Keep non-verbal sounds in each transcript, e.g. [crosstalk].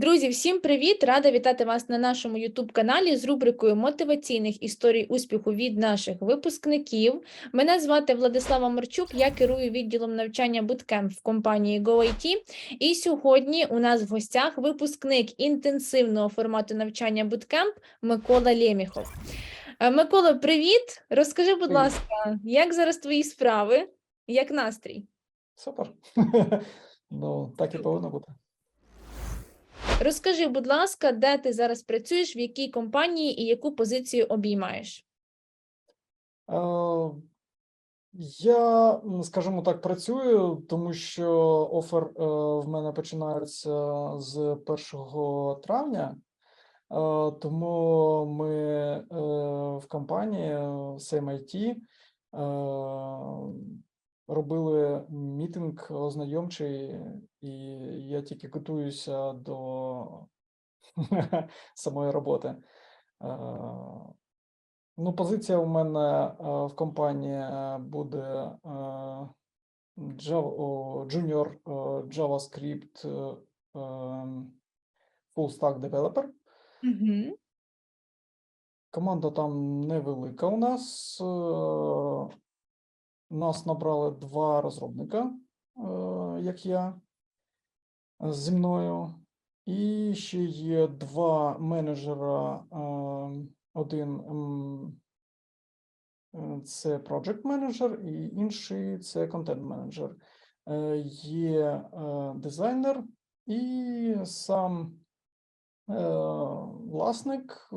Друзі, всім привіт! Рада вітати вас на нашому youtube каналі з рубрикою мотиваційних історій успіху від наших випускників. Мене звати Владислава Марчук, я керую відділом навчання Bootcamp в компанії GoIT. І сьогодні у нас в гостях випускник інтенсивного формату навчання Bootcamp Микола Лєміхов. Е, Микола, привіт! Розкажи, будь ласка, як зараз твої справи? Як настрій? Супер. [laughs] Ну, так і повинно бути. Розкажи, будь ласка, де ти зараз працюєш, в якій компанії і яку позицію обіймаєш? Е, Я, скажімо так, працюю, тому що офер е, в мене починається з 1 травня. Е, Тому ми в компанії SameIT е, робили мітинг ознайомчий, і я тільки готуюся до [laughs] самої роботи. Е, Ну, позиція у мене е, в компанії е, буде Junior JavaScript ем, Full Stack Developer. Команда там невелика у нас. Нас набрали два розробника, е, як я, зі мною. І ще є два менеджера. е, Один е, це project менеджер, і інший це контент менеджер. Є дизайнер і сам власник,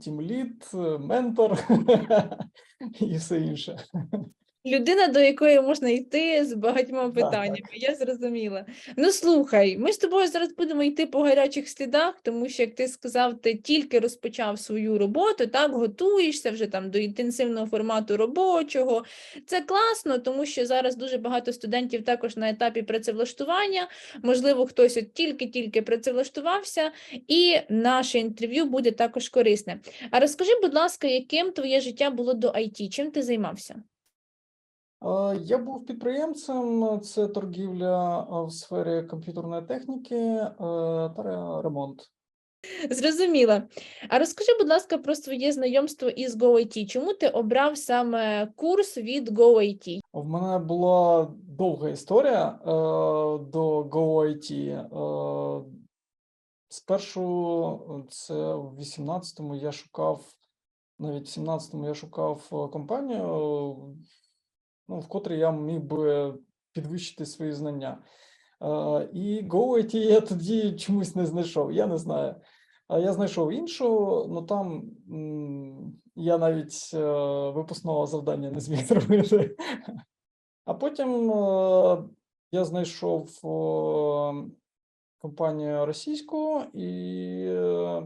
тімлід, ментор [laughs] і все інше. Людина, до якої можна йти з багатьма питаннями, я зрозуміла. Ну слухай, ми з тобою зараз будемо йти по гарячих слідах, тому що, як ти сказав, ти тільки розпочав свою роботу, так, готуєшся вже там до інтенсивного формату робочого. Це класно, тому що зараз дуже багато студентів також на етапі працевлаштування. Можливо, хтось от тільки-тільки працевлаштувався, і наше інтерв'ю буде також корисне. А розкажи, будь ласка, яким твоє життя було до IT? Чим ти займався? Я був підприємцем, це торгівля в сфері комп'ютерної техніки е, та ремонт. Зрозуміла. А розкажи, будь ласка, про своє знайомство із GoIT. Чому ти обрав саме курс від GoIT? В мене була довга історія е, до GoIT. Е, спершу це в 18-му я шукав, навіть в 17-му я шукав компанію, ну, в котрій я міг би підвищити свої знання. І GoIT я тоді чомусь не знайшов, я не знаю. Я знайшов іншу, ну там я навіть е, випускного завдання не зміг [laughs] зробити. А потім е, я знайшов компанію російську, і е,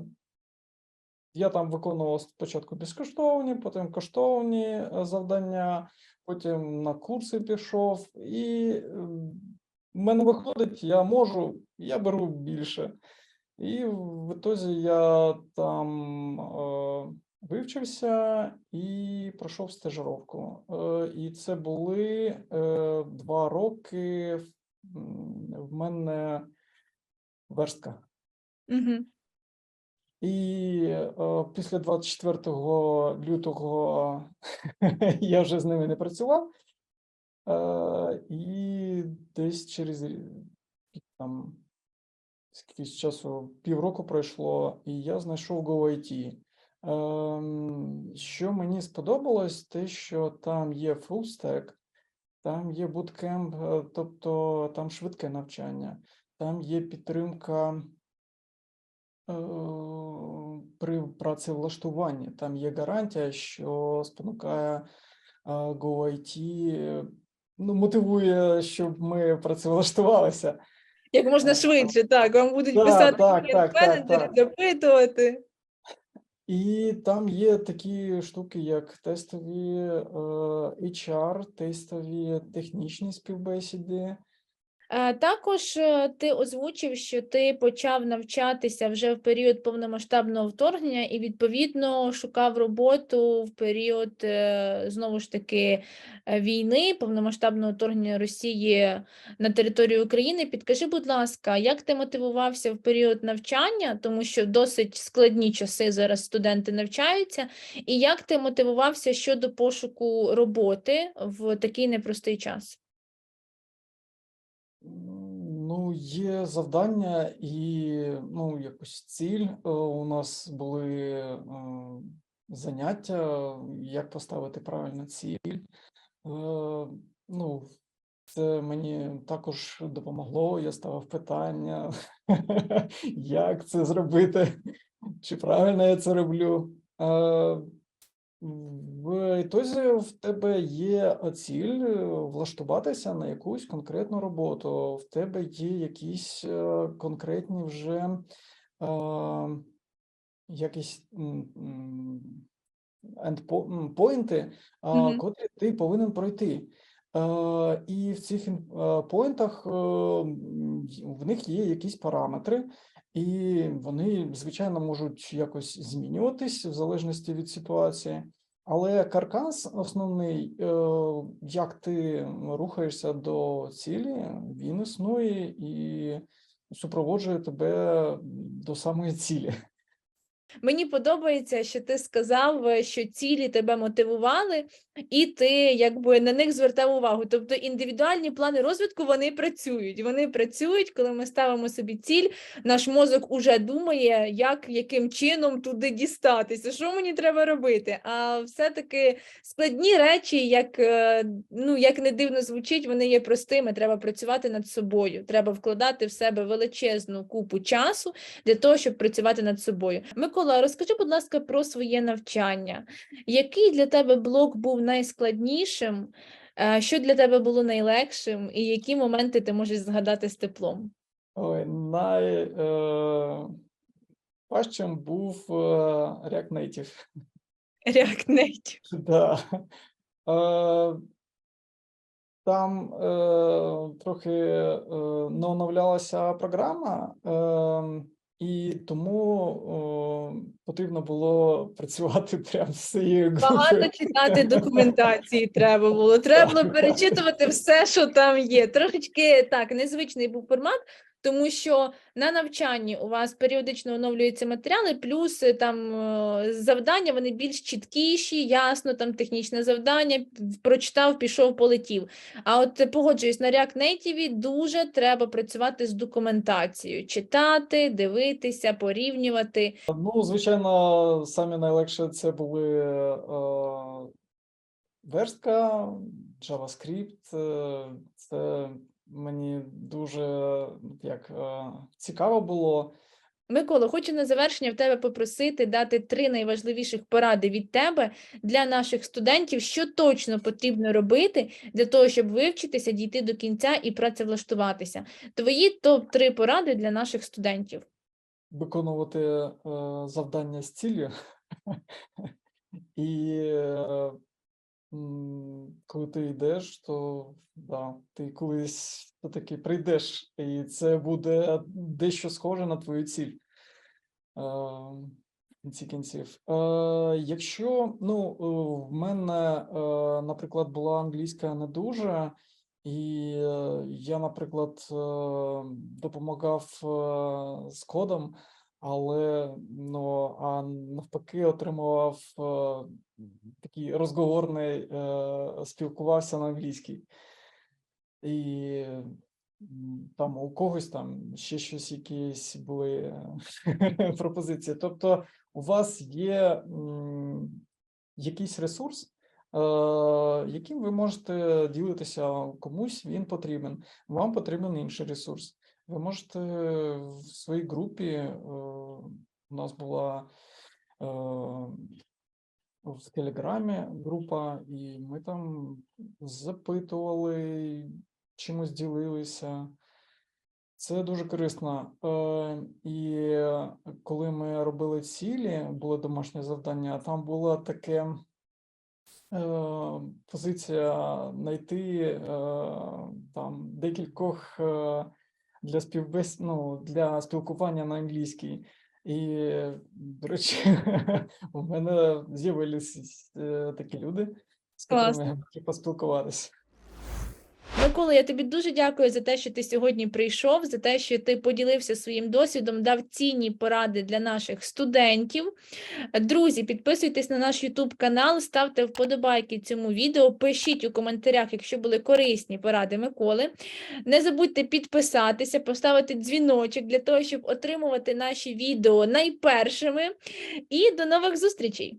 я там виконував спочатку безкоштовні, потім коштовні е, завдання, потім на курси пішов, і е, в мене виходить, я можу, я беру більше. І в ітозі я там е, вивчився і пройшов стажировку. Е, і це були е, два роки в мене верстка. Угу. І е, після 24 лютого [laughs] я вже з ними не працював. Е, і десь через там скільки часу, півроку пройшло, і я знайшов GoIT. Ем, що мені сподобалось, те, що там є stack, там є е, тобто там швидке навчання, там є підтримка е, при працевлаштуванні, там є гарантія, що спонукає GoIT, ну, мотивує, щоб ми працевлаштувалися. Як можна швидше, так, вам будуть Так, писати так, так, так, менеджери, так. запитувати. І там є такі штуки, як тестові е, HR, тестові технічні співбесіди. Е, Також е, ти озвучив, що ти почав навчатися вже в період повномасштабного вторгнення і відповідно шукав роботу в період е, знову ж таки війни, повномасштабного вторгнення Росії на територію України. Підкажи, будь ласка, як ти мотивувався в період навчання, тому що досить складні часи зараз студенти навчаються, і як ти мотивувався щодо пошуку роботи в такий непростий час? Ну, є завдання і ну, якось ціль. Е, У нас були е, заняття, як поставити правильно ціль. Е, Ну, це мені також допомогло. Я ставив питання, [laughs] як це зробити, чи правильно я це роблю. В ітозі в тебе є ціль е, влаштуватися на якусь конкретну роботу. В тебе є якісь е, конкретні вже е, якісь м, м, ендпо- м, поінти, а, Мгм. котрі ти повинен пройти. І в цих ін- поінтах в них є якісь параметри, і вони, звичайно, можуть якось змінюватись в залежності від ситуації. Але каркас основний, е, як ти рухаєшся до цілі, він існує і супроводжує тебе до самої цілі. Мені подобається, що ти сказав, що цілі тебе мотивували, і ти якби на них звертав увагу. Тобто індивідуальні плани розвитку вони працюють. Вони працюють, коли ми ставимо собі ціль. Наш мозок уже думає, як яким чином туди дістатися, що мені треба робити. А все-таки складні речі, як е, ну як не дивно звучить, вони є простими. Треба працювати над собою. Треба вкладати в себе величезну купу часу для того, щоб працювати над собою. Микола, розкажи, будь ласка, про своє навчання. Який для тебе блок був найскладнішим? Е, Що для тебе було найлегшим, і які моменти ти можеш згадати з теплом? Ой, най, е, був е, React Native. React Native. [laughs] Да. Е, Там е, трохи е, не оновлялася програма, е, і тому о, потрібно було працювати прямо з цією Багато читати [laughs] документації треба було. Треба було перечитувати все, що там є. Трошечки так, незвичний був формат, тому що на навчанні у вас періодично оновлюються матеріали, плюс е, там е, завдання вони більш чіткіші, ясно, там технічне завдання, прочитав, пішов, полетів. А от е, погоджуюсь, на React Native дуже треба працювати з документацією, читати, дивитися, порівнювати. Ну, звичайно, самі найлегше це були е, верстка, JavaScript. Це мені дуже ну, як е, цікаво було. Микола, хочу на завершення в тебе попросити дати три найважливіших поради від тебе для наших студентів, що точно потрібно робити для того, щоб вивчитися, дійти до кінця і працевлаштуватися. Твої топ-3 поради для наших студентів. виконувати е, завдання з ціллю. [laughs] І е, коли ти йдеш, то да, ти колись все-таки прийдеш, і це буде дещо схоже на твою ціль. е, кінці кінців. Е, Якщо ну, в мене, е, наприклад, була англійська не дуже, і е, я, наприклад, е, допомагав з кодом, але ну, а навпаки отримував такий розговорний, е, спілкувався на англійській. І там у когось там ще щось, якісь були е, [laughs] пропозиції. Тобто, у вас є якийсь ресурс, е, яким ви можете ділитися комусь, він потрібен. Вам потрібен інший ресурс. Ви можете в своїй групі, у нас була в Телеграмі група, і ми там запитували, чимось ділилися. Це дуже корисно. Е, І коли ми робили цілі, було домашнє завдання, там було таке е, позиція знайти е, там декількох для співбес... ну, для спілкування на англійській. І, до речі, [laughs] у мене з'явились е, такі люди, з якими я хочу поспілкуватися. Микола, я тобі дуже дякую за те, що ти сьогодні прийшов, за те, що ти поділився своїм досвідом, дав цінні поради для наших студентів. Друзі, підписуйтесь на наш YouTube канал, ставте вподобайки цьому відео, пишіть у коментарях, якщо були корисні поради Миколи. Не забудьте підписатися, поставити дзвіночок для того, щоб отримувати наші відео найпершими. І до нових зустрічей!